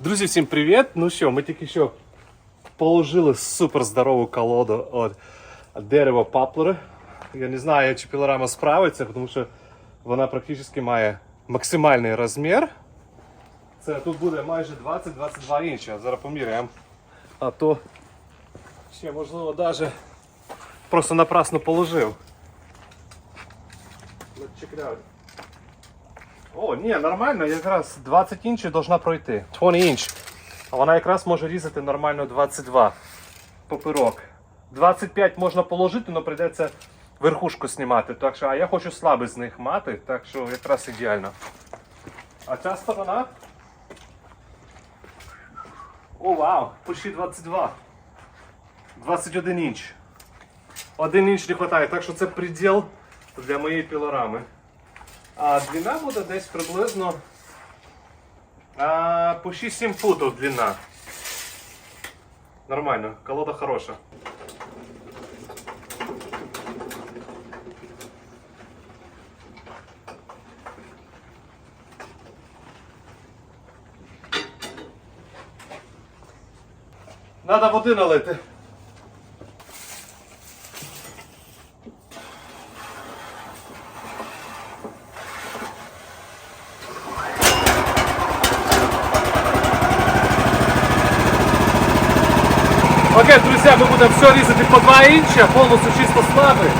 Друзі, всім привіт! Ну що, ми тільки що положили супер здорову колоду від дерева паплери. Я не знаю, чи пілорама справиться, тому що вона практично має максимальний розмір. Це тут буде майже 20-22 інчі. Зараз поміряємо. А то ще можливо навіть просто напрасно положив. Let's check it out. О, ні, нормально, якраз 20 інчів должна пройти. 20 інч. А вона якраз може різати нормально 22 поперок. 25 можна положити, але прийдеться верхушку знімати. Так що, а я хочу слабий з них мати, так що якраз ідеально. А ця сторона. О, вау! Почти 22. 21 інч. Один інч не вистачає, так що це приділ для моєї пілорами. А длина буде десь приблизно а, по 6-7 футів длина. Нормально, колода хороша. Надо води налити. Окей, друзья, мы будем все різати по 2 інча, чисто слабий.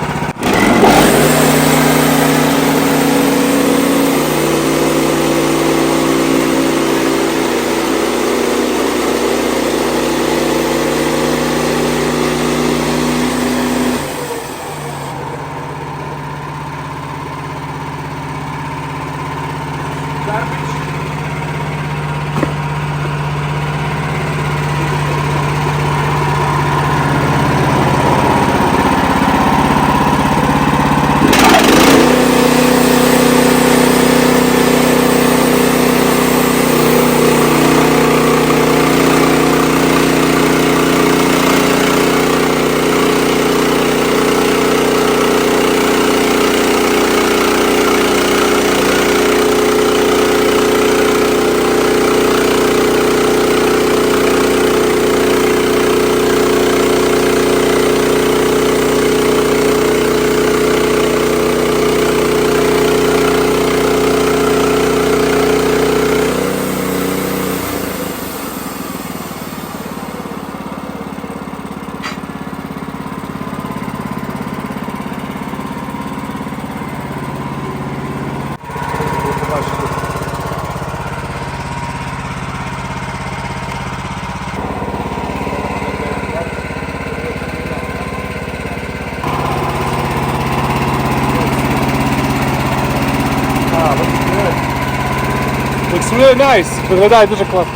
Виглядає дуже класно.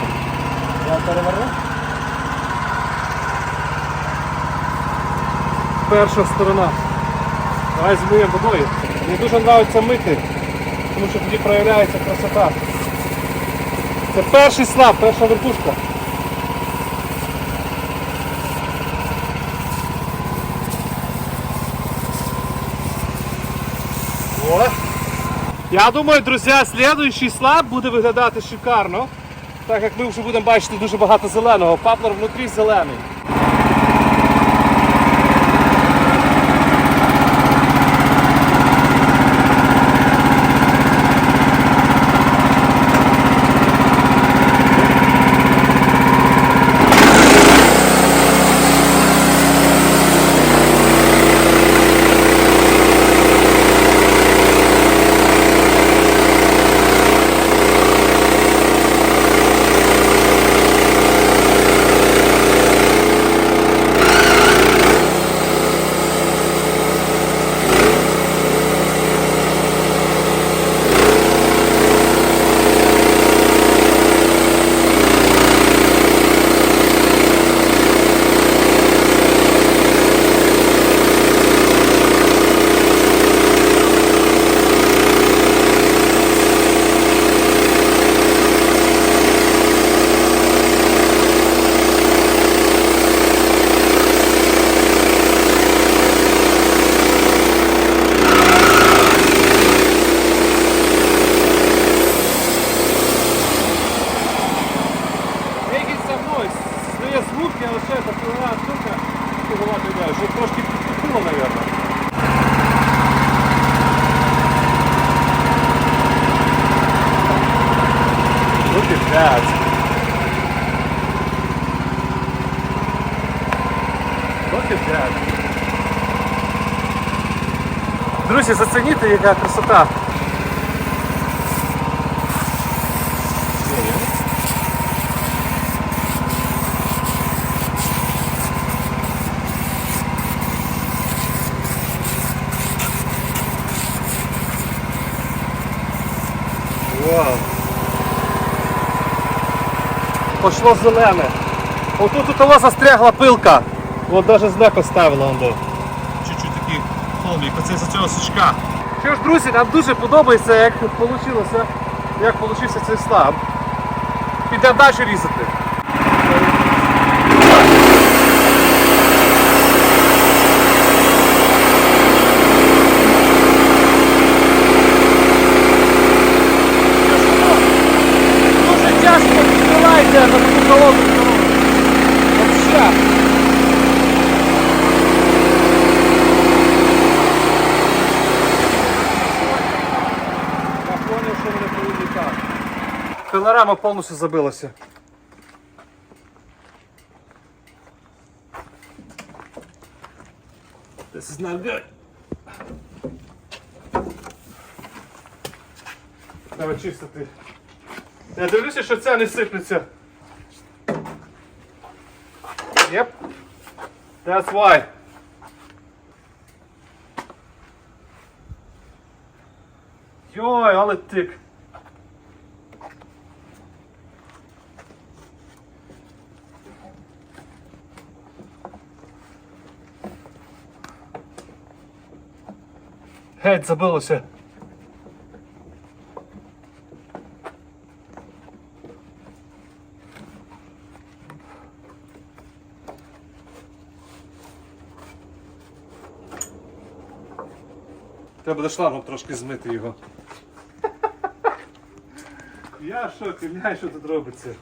Я переверну. Перша сторона. Давай змиємо водою. Мені дуже подобається мити, тому що тоді проявляється красота. Це перший слаб, перша верхушка. О. Я думаю, друзі, слідуючий слаб буде виглядати шикарно. Так як ми вже будемо бачити дуже багато зеленого. Паплер внутрі зелений. Look that. Look at that. Друзі, зацініть, яка красота. Вау. Пошло зелене. Отут у того застрягла пилка. От навіть знак оставила он до. Чуть-чуть такий холмик, оце за цього сучка. Що ж, друзі, нам дуже подобається, як вийшло, як получився цей слаб. Підемо далі різати. Дуже тяжко відкривається на таку колоду. Вообще. Я понял, що мене повідікав. Пилорама повністю забилася. This is not good. Треба чистити. Я дивлюся, що ця не сиплеться. Yep. That's why. Йой, але тик. Геть забилося. Буде шлангом трошки змити його. Я в шокі, глянь, що тут робиться.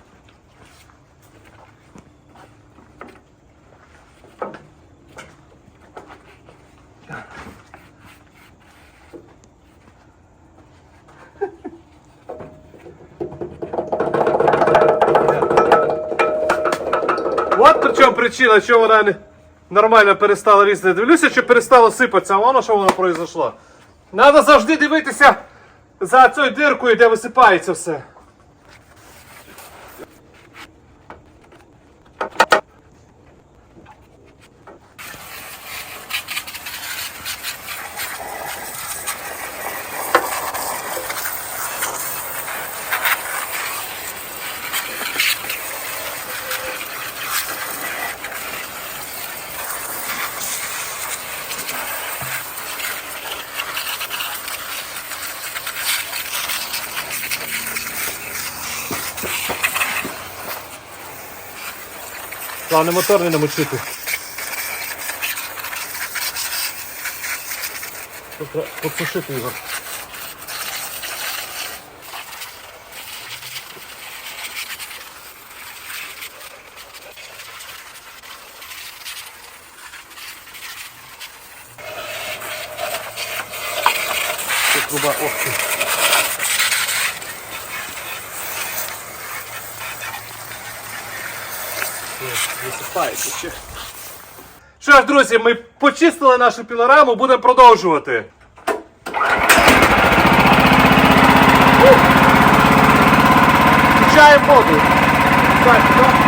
От при чому причина, чого вона нормально перестала різати. Дивлюся, що перестало сипатися, а воно що воно произошло. Треба завжди дивитися за цією диркою, де висипається все. Главне мотор не намочити. Треба Подсушити його. Тут труба, ох ти. Висипається ще. Що ж, друзі, ми почистили нашу пілораму, будемо продовжувати. Включаємо воду. Так, так.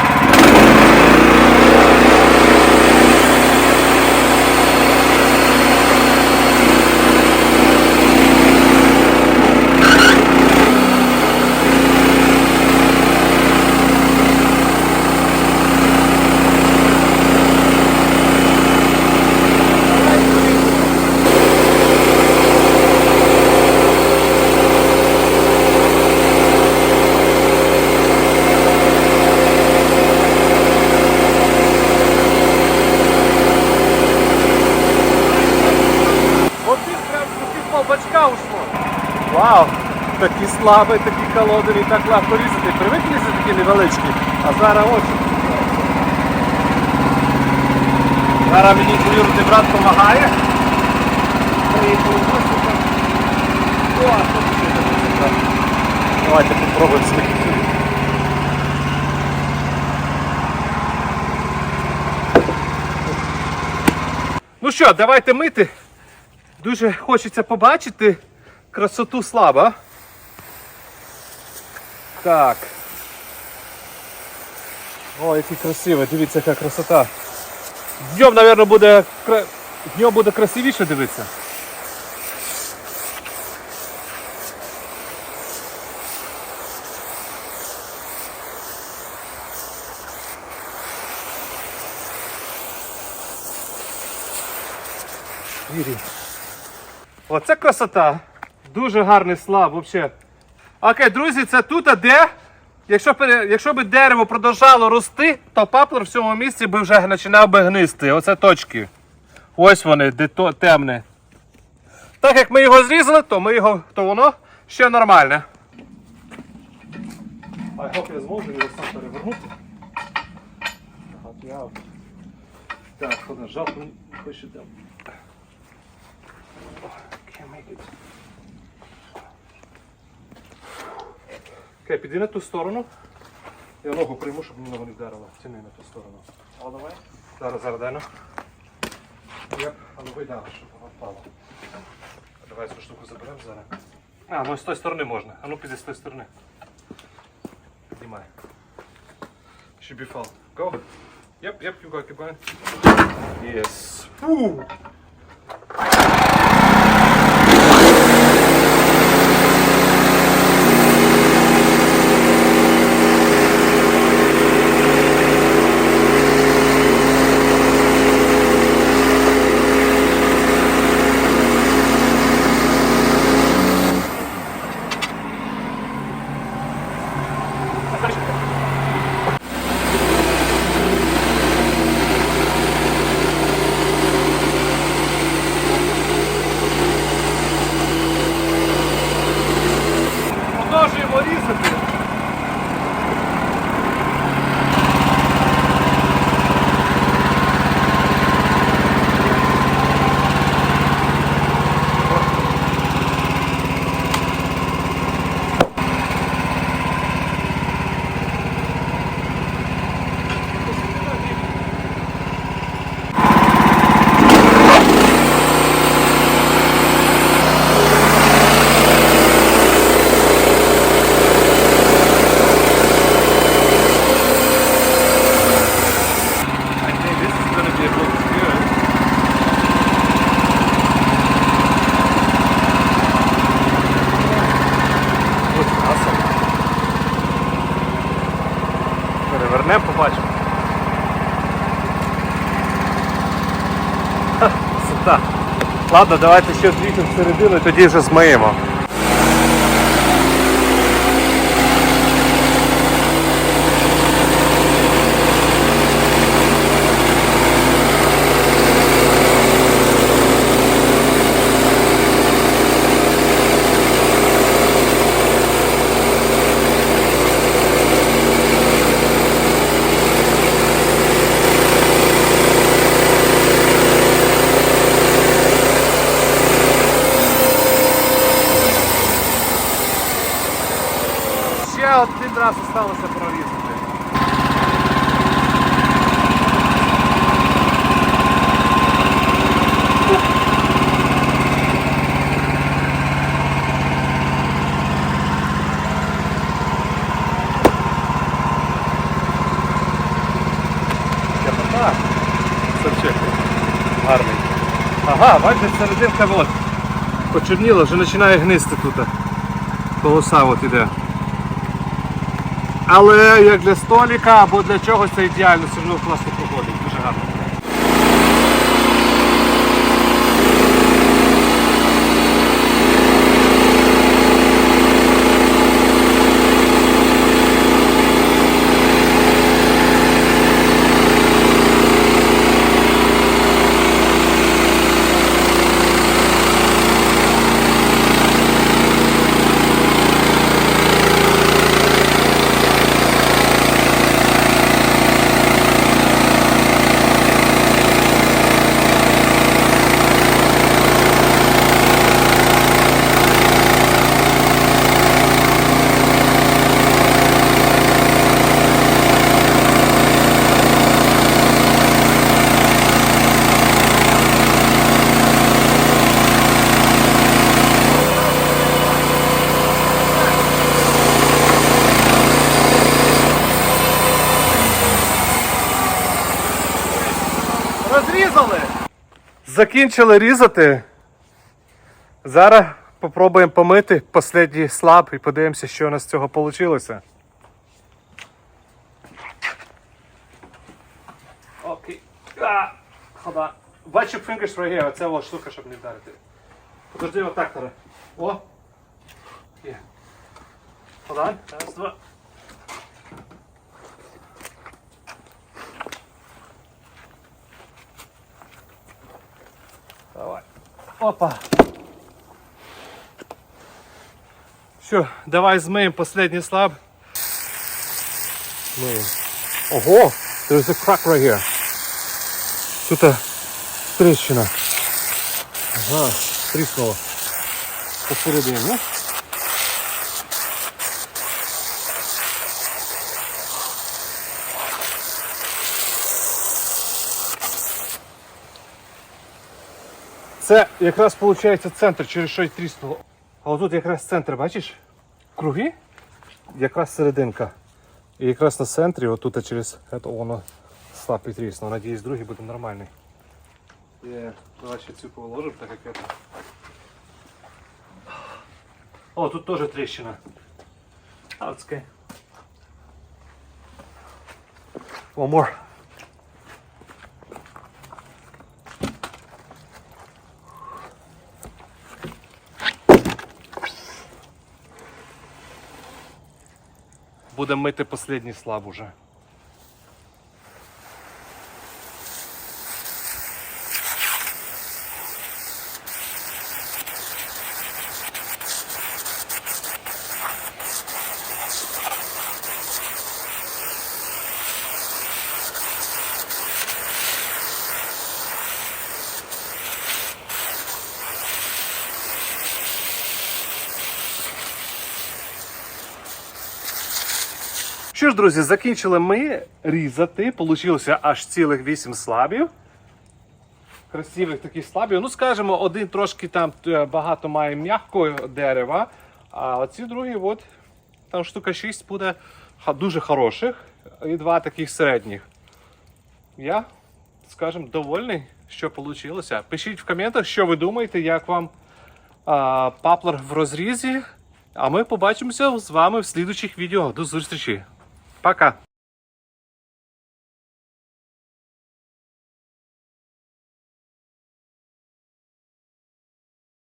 Вау! Такі слабі, такі колодері, так легко різати. Привикли різати такі невеличкі, а зараз ось. Зараз мені двоюродний брат допомагає. Давайте попробуємо смикнути. Ну що, давайте мити. Дуже хочеться побачити красоту слаба. Так. О, який красивий, дивіться, яка красота. Днем, мабуть, буде, днем буде красивіше дивитися. Вірі. Оце красота. Дуже гарний слав, взагалі. Окей, друзі, це тут, а де? Якщо, якщо би дерево продовжало рости, то паплер в цьому місці би вже починав би гнисти. Оце точки. Ось вони, де то темне. Так як ми його зрізали, то ми його, то воно ще нормальне. А я я зможу його сам перевернути. От я... Так, ладно, жалко, не хочу Окей, піди на ту сторону. Я ногу прийму, щоб ногу не вдарило. Тяни на ту сторону. А давай. Зараз, зараз, дай ну. Єп, а ну видали, щоб воно впало. Давай цю штуку заберемо зараз. А, ну з тої сторони можна. А ну піди з тої сторони. Піднімай. Should be fall. Go. Yep, yep, you go, keep going. Yes. Фу. Продовжуємо різати. I think this is gonna be looks good. Looks awesome. Перевернемо, побачимо. Ладно, давайте ще звідти всередину і тоді вже змиємо. Ще один раз залишилося прорізати. Красота. Савчик. Гарний. Бачите, серединка от. почерніла, вже починає гнисти тут. Полоса от іде. Але як для століка або для чогось це ідеально, все одно класно проходить, дуже гарно. Закінчили різати. Зараз попробуємо помити останній слаб і подивимося, що у нас з цього вийшло. Окей. Хода. Бачу fingers right оце ось штука, щоб не вдарити. Подожди, отак. О! Є. Хода. Раз, два. Давай. Опа. Все, давай змиємо последний слаб. Миємо. Ого! There's a crack right here. Тут а, тріщина. Ага, тріснуло. Посередині, Це якраз виходить центр, через що й тріснуло. А отут якраз центр, бачиш? Круги? Якраз серединка. І якраз на центрі, отут через це воно слаб і тріснуло. Надіюсь, другий буде нормальний. Є, давай ще цю положимо, так як це. О, тут теж тріщина. Адське. One more. Будемо мити останній слаб уже. Ж, друзі, закінчили ми різати. Получилося аж цілих 8 слабів. Красивих таких слабів. Ну, скажімо, один трошки там е, багато має м'якого дерева, а оці другі, от, там штука 6 буде дуже хороших і два таких середніх. Я, скажімо, довольний, що вийшло. Пишіть в коментах, що ви думаєте, як вам а, паплер в розрізі. А ми побачимося з вами в слідучих відео. До зустрічі! Pra cá.